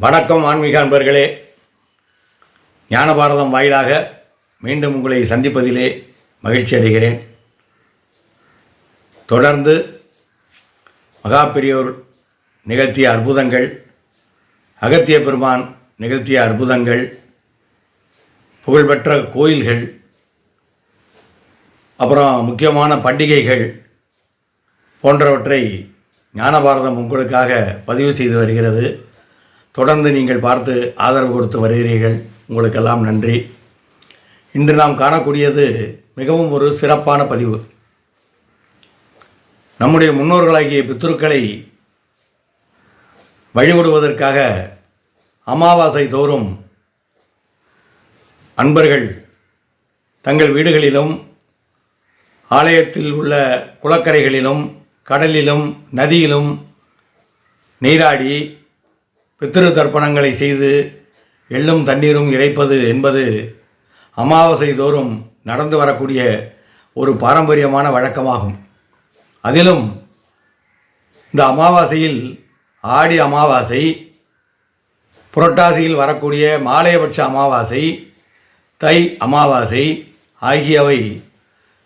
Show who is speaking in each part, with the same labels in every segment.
Speaker 1: வணக்கம் ஆன்மீக அன்பர்களே. ஞானபாரதம் வாயிலாக மீண்டும் உங்களை சந்திப்பதிலே மகிழ்ச்சி அடைகிறேன். தொடர்ந்து மகா பெரியோர் நிகழ்த்திய அற்புதங்கள் அகத்திய பெருமான் நிகழ்த்திய அற்புதங்கள் புகழ்பெற்ற கோயில்கள் அப்புறம் முக்கியமான பண்டிகைகள் போன்றவற்றை ஞானபாரதம் உங்களுக்காக பதிவு செய்து வருகிறது. தொடர்ந்து நீங்கள் பார்த்து ஆதரவு கொடுத்து வருகிறீர்கள். உங்களுக்கெல்லாம் நன்றி. இன்று நாம் காணக்கூடியது மிகவும் ஒரு சிறப்பான பதிவு. நம்முடைய முன்னோர்களாகிய பித்ருக்களை வழிபடுவதற்காக அமாவாசை தோறும் அன்பர்கள் தங்கள் வீடுகளிலும் ஆலயத்தில் உள்ள குளக்கரைகளிலும் கடலிலும் நதியிலும் நீராடி பித்திரு தர்ப்பணங்களை செய்து எள்ளும் தண்ணீரும் இறைப்பது என்பது அமாவாசை தோறும் நடந்து வரக்கூடிய ஒரு பாரம்பரியமான வழக்கமாகும். அதிலும் இந்த அமாவாசையில் ஆடி அமாவாசை புரட்டாசியில் வரக்கூடிய மாலையபட்ச அமாவாசை தை அமாவாசை ஆகியவை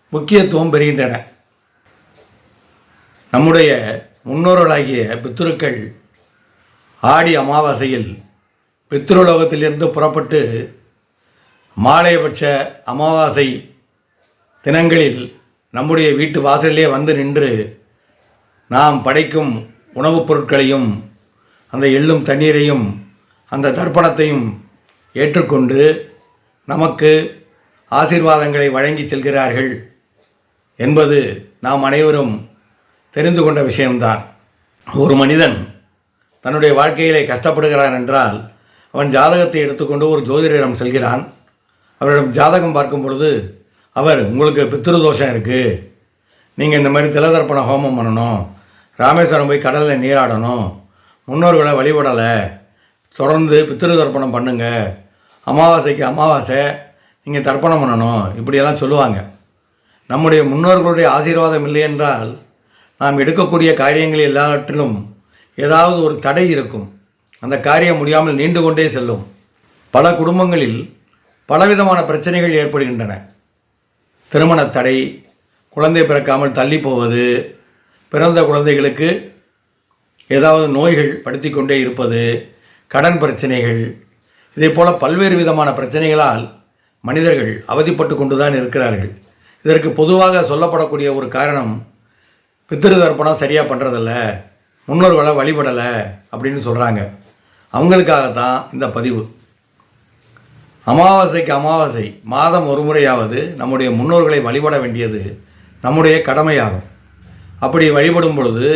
Speaker 1: முக்கியத்துவம் பெறுகின்றன. நம்முடைய முன்னோர்களாகிய பித்துருக்கள் ஆடி அமாவாசையில் பித்ருலோகத்திலிருந்து புறப்பட்டு மாலையபட்ச அமாவாசை தினங்களில் நம்முடைய வீட்டு வாசலிலே வந்து நின்று நாம் படைக்கும் உணவுப் பொருட்களையும் அந்த எள்ளும் தண்ணீரையும் அந்த தர்ப்பணத்தையும் ஏற்றுக்கொண்டு நமக்கு ஆசீர்வாதங்களை வழங்கி செல்கிறார்கள் என்பது நாம் அனைவரும் தெரிந்து கொண்ட விஷயம்தான். ஒரு மனிதன் தன்னுடைய வாழ்க்கையிலே கஷ்டப்படுகிறான் என்றால் அவன் ஜாதகத்தை எடுத்துக்கொண்டு ஒரு ஜோதிடரிடம் செல்கிறான். அவரிடம் ஜாதகம் பார்க்கும் பொழுது அவர் உங்களுக்கு பித்திருதோஷம் இருக்குது நீங்கள் இந்த மாதிரி திலதர்ப்பண ஹோமம் பண்ணணும். ராமேஸ்வரம் போய் கடலில் நீராடணும். முன்னோர்களை வழிபடலை. தொடர்ந்து பித்திரு தர்ப்பணம் பண்ணுங்க. அமாவாசைக்கு அமாவாசை. நீங்கள் தர்ப்பணம் பண்ணணும். இப்படியெல்லாம் சொல்லுவாங்க. நம்முடைய முன்னோர்களுடைய ஆசீர்வாதம் இல்லை என்றால் நாம் எடுக்கக்கூடிய காரியங்கள் எல்லாவற்றிலும் ஏதாவது ஒரு தடை இருக்கும் அந்த காரியம் முடியாமல் நீண்டு கொண்டே செல்லும். பல குடும்பங்களில் பலவிதமான பிரச்சனைகள் ஏற்படுகின்றன. திருமண தடை குழந்தை பிறக்காமல் தள்ளி போவது பிறந்த குழந்தைகளுக்கு ஏதாவது நோய்கள் படுத்தி கொண்டே இருப்பது கடன் பிரச்சனைகள் இதே போல பல்வேறு விதமான பிரச்சனைகளால் மனிதர்கள் அவதிப்பட்டு கொண்டு தான் இருக்கிறார்கள். இதற்கு பொதுவாக சொல்லப்படக்கூடிய ஒரு காரணம் பித்திரு தர்ப்பணம் சரியாக பண்ணுறதில்ல முன்னோர்களை வழிபடலை அப்படின்னு சொல்கிறாங்க அவங்களுக்காகத்தான் இந்த பதிவு. அமாவாசைக்கு அமாவாசை மாதம் ஒரு முறையாவது நம்முடைய முன்னோர்களை வழிபட வேண்டியது நம்முடைய கடமையாகும். அப்படி வழிபடும் பொழுது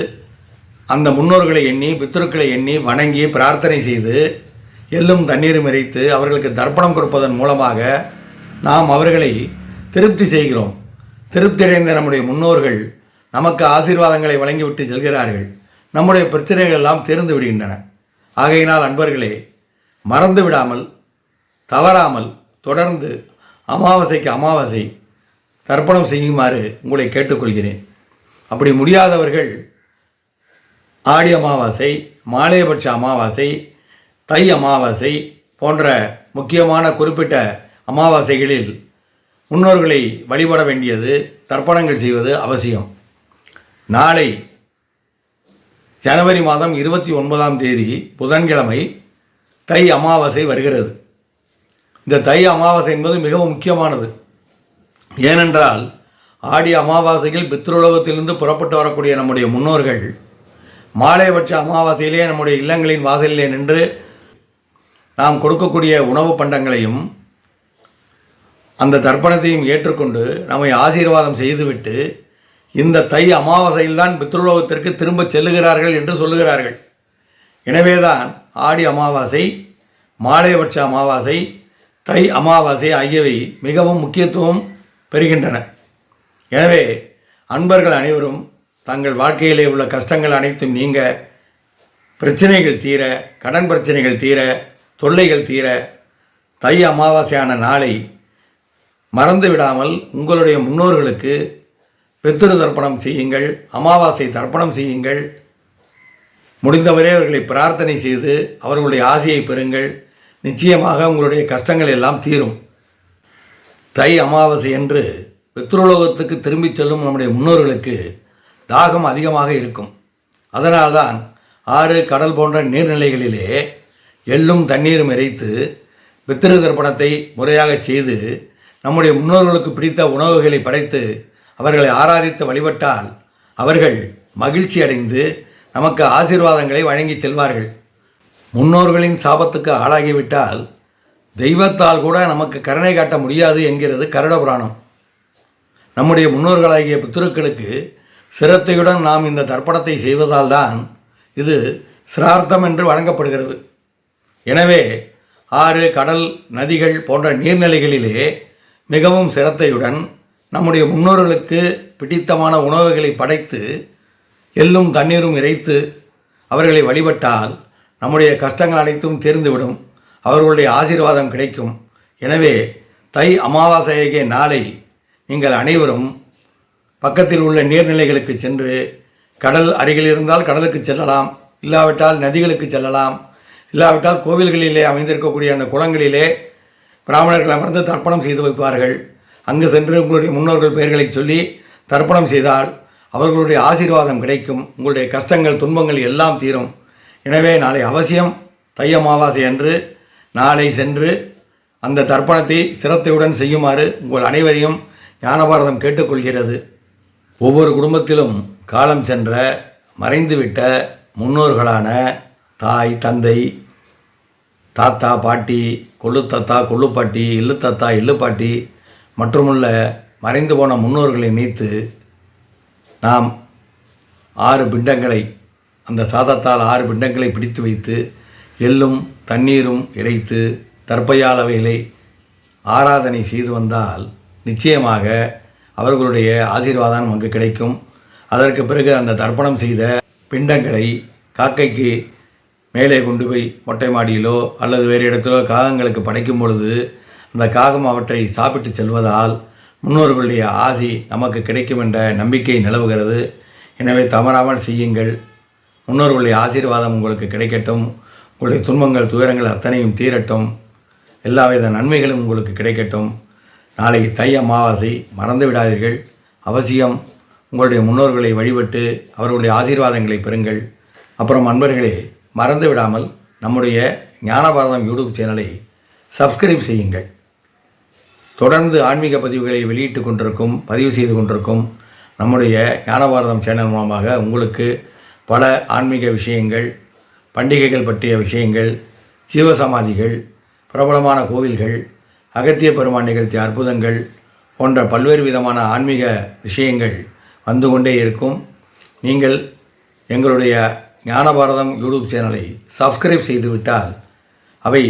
Speaker 1: அந்த முன்னோர்களை எண்ணி பித்ருக்களை எண்ணி வணங்கி பிரார்த்தனை செய்து எள்ளும் தண்ணீர் இறைத்து அவர்களுக்கு தர்ப்பணம் கொடுப்பதன் மூலமாக நாம் அவர்களை திருப்தி செய்கிறோம். திருப்தி அடைந்த நம்முடைய முன்னோர்கள் நமக்கு ஆசீர்வாதங்களை வழங்கிவிட்டு செல்கிறார்கள். நம்முடைய பிரச்சனைகள் எல்லாம் தீர்ந்து விடுகின்றன. ஆகையினால் அன்பர்களே மறந்து விடாமல் தவறாமல் தொடர்ந்து அமாவாசைக்கு அமாவாசை தர்ப்பணம் செய்யுமாறு உங்களை கேட்டுக்கொள்கிறேன். அப்படி முடியாதவர்கள் ஆடி அமாவாசை மாலையபட்ச அமாவாசை தை அமாவாசை போன்ற முக்கியமான குறிப்பிட்ட அமாவாசைகளில் முன்னோர்களை வழிபட வேண்டியது தர்ப்பணங்கள் செய்வது அவசியம். நாளை ஜனவரி மாதம் இருபத்தி ஒன்பதாம் தேதி புதன்கிழமை தை அமாவாசை வருகிறது. இந்த தை அமாவாசை என்பது மிகவும் முக்கியமானது. ஏனென்றால் ஆடி அமாவாசையில் பித்ருலோகத்திலிருந்து புறப்பட்டு வரக்கூடிய நம்முடைய முன்னோர்கள் மாலைபட்ச அமாவாசையிலேயே நம்முடைய இல்லங்களின் வாசலிலே நின்று நாம் கொடுக்கக்கூடிய உணவு பண்டங்களையும் அந்த தர்ப்பணத்தையும் ஏற்றுக்கொண்டு நம்மை ஆசீர்வாதம் செய்துவிட்டு இந்த தை அமாவாசையில்தான் பித்ருலோகத்திற்கு திரும்ப செல்லுகிறார்கள் என்று சொல்லுகிறார்கள். எனவேதான் ஆடி அமாவாசை மாலையபட்ச அமாவாசை தை அமாவாசை ஆகியவை மிகவும் முக்கியத்துவம் பெறுகின்றன. எனவே அன்பர்கள் அனைவரும் தங்கள் வாழ்க்கையிலே உள்ள கஷ்டங்கள் அனைத்தும் நீங்க பிரச்சனைகள் தீர கடன் பிரச்சனைகள் தீர தொல்லைகள் தீர தை அமாவாசையான நாளை மறந்து விடாமல் உங்களுடைய முன்னோர்களுக்கு பித்திரு தர்ப்பணம் செய்யுங்கள் அமாவாசை தர்ப்பணம் செய்யுங்கள். முடிந்தவரை அவர்களை பிரார்த்தனை செய்து அவர்களுடைய ஆசையை பெறுங்கள். நிச்சயமாக உங்களுடைய கஷ்டங்கள் எல்லாம் தீரும். தை அமாவாசை என்று பித்ருலோகத்துக்கு திரும்பிச் செல்லும் நம்முடைய முன்னோர்களுக்கு தாகம் அதிகமாக இருக்கும். அதனால்தான் ஆறு கடல் போன்ற நீர்நிலைகளிலே எள்ளும் தண்ணீரும் இறைத்து பித்திரு தர்ப்பணத்தை முறையாக செய்து நம்முடைய முன்னோர்களுக்கு பிடித்த உணவுகளை படைத்து அவர்களை ஆராதித்து வழிபட்டால் அவர்கள் மகிழ்ச்சி அடைந்து நமக்கு ஆசீர்வாதங்களை வழங்கி செல்வார்கள். முன்னோர்களின் சாபத்துக்கு ஆளாகிவிட்டால் தெய்வத்தால் கூட நமக்கு கருணை காட்ட முடியாது என்கிறது கருட புராணம். நம்முடைய முன்னோர்களாகிய பித்திருக்களுக்கு சிரத்தையுடன் நாம் இந்த தர்ப்பணத்தை செய்வதால் தான் இது சிரார்த்தம் என்று வழங்கப்படுகிறது. எனவே ஆறு கடல் நதிகள் போன்ற நீர்நிலைகளிலே மிகவும் சிரத்தையுடன் நம்முடைய முன்னோர்களுக்கு பிடித்தமான உணவுகளை படைத்து எள்ளும் தண்ணீரும் இறைத்து அவர்களை வழிபட்டால் நம்முடைய கஷ்டங்கள் அனைத்தும் தீர்ந்துவிடும் அவர்களுடைய ஆசீர்வாதம் கிடைக்கும். எனவே தை அமாவாசையாகிய நாளை நீங்கள் அனைவரும் பக்கத்தில் உள்ள நீர்நிலைகளுக்கு சென்று கடல் அருகில் இருந்தால் கடலுக்கு செல்லலாம் இல்லாவிட்டால் நதிகளுக்கு செல்லலாம் இல்லாவிட்டால் கோவில்களிலே அமைந்திருக்கக்கூடிய அந்த குளங்களிலே பிராமணர்கள் அமர்ந்து தர்ப்பணம் செய்து வைப்பார்கள். அங்கு சென்று உங்களுடைய முன்னோர்கள் பெயர்களை சொல்லி தர்ப்பணம் செய்தால் அவர்களுடைய ஆசீர்வாதம் கிடைக்கும் உங்களுடைய கஷ்டங்கள் துன்பங்கள் எல்லாம் தீரும். எனவே நாளை அவசியம் தை அமாவாசை அன்று நாளை சென்று அந்த தர்ப்பணத்தை சிரத்தையுடன் செய்யுமாறு உங்கள் அனைவரையும் ஞானபாரதம் கேட்டுக்கொள்கிறது. ஒவ்வொரு குடும்பத்திலும் காலம் சென்ற மறைந்துவிட்ட முன்னோர்களான தாய் தந்தை தாத்தா பாட்டி கொள்ளுத்தாத்தா கொள்ளுப்பாட்டி இல்லுத்தாத்தா இல்லுப்பாட்டி மற்றுமுள்ள மறைந்து போன முன்னோர்களை நீத்து நாம் ஆறு பிண்டங்களை அந்த சாதத்தால் ஆறு பிண்டங்களை பிடித்து வைத்து எள்ளும் தண்ணீரும் இறைத்து தற்பையால் அவைகளை ஆராதனை செய்து வந்தால் நிச்சயமாக அவர்களுடைய ஆசீர்வாதம் அங்கு கிடைக்கும். அதற்கு பிறகு அந்த தர்ப்பணம் செய்த பிண்டங்களை காக்கைக்கு மேலே கொண்டு போய் மொட்டை மாடியிலோ அல்லது வேறு இடத்திலோ காகங்களுக்கு படைக்கும் பொழுது அந்த காகம் அவற்றை சாப்பிட்டு செல்வதால் முன்னோர்களுடைய ஆசி நமக்கு கிடைக்கும் என்ற நம்பிக்கை நிலவுகிறது. எனவே தவறாமல் செய்யுங்கள். முன்னோர்களுடைய ஆசீர்வாதம் உங்களுக்கு கிடைக்கட்டும். உங்களுடைய துன்பங்கள் துயரங்கள் அத்தனையும் தீரட்டும். எல்லாவித நன்மைகளும் உங்களுக்கு கிடைக்கட்டும். நாளை தை அமாவாசை மறந்து விடாதீர்கள். அவசியம் உங்களுடைய முன்னோர்களை வழிபட்டு அவர்களுடைய ஆசீர்வாதங்களை பெறுங்கள். அப்புறம் அன்பர்களே மறந்து விடாமல் நம்முடைய ஞானபாரதம் யூடியூப் சேனலை சப்ஸ்கிரைப் செய்யுங்கள். தொடர்ந்து ஆன்மீக பதிவுகளை வெளியிட்டு கொண்டிருக்கும் பதிவு செய்து கொண்டிருக்கும் நம்முடைய ஞானபாரதம் சேனல் மூலமாக உங்களுக்கு பல ஆன்மீக விஷயங்கள் பண்டிகைகள் பற்றிய விஷயங்கள் ஜீவசமாதிகள் பிரபலமான கோவில்கள் அகத்திய பெருமான் நிகழ்த்திய அற்புதங்கள் போன்ற பல்வேறு விதமான ஆன்மீக விஷயங்கள் வந்து கொண்டே இருக்கும். நீங்கள் எங்களுடைய ஞானபாரதம் யூடியூப் சேனலை சப்ஸ்கிரைப் செய்துவிட்டால் அவை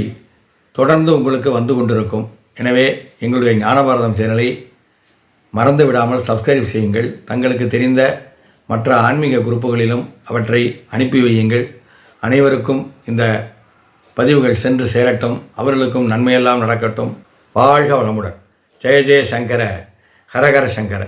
Speaker 1: தொடர்ந்து உங்களுக்கு வந்து கொண்டிருக்கும். எனவே எங்களுடைய ஞானபாரதம் சேனலை மறந்து விடாமல் சப்ஸ்கிரைப் செய்யுங்கள். தங்களுக்கு தெரிந்த மற்ற ஆன்மீக குரூப்புகளிலும் அவற்றை அனுப்பி வையுங்கள். அனைவருக்கும் இந்த பதிவுகள் சென்று சேரட்டும். அவர்களுக்கும் நன்மையெல்லாம் நடக்கட்டும். வாழ்க வளமுடன். ஜெய ஜெய சங்கர ஹரஹர சங்கர.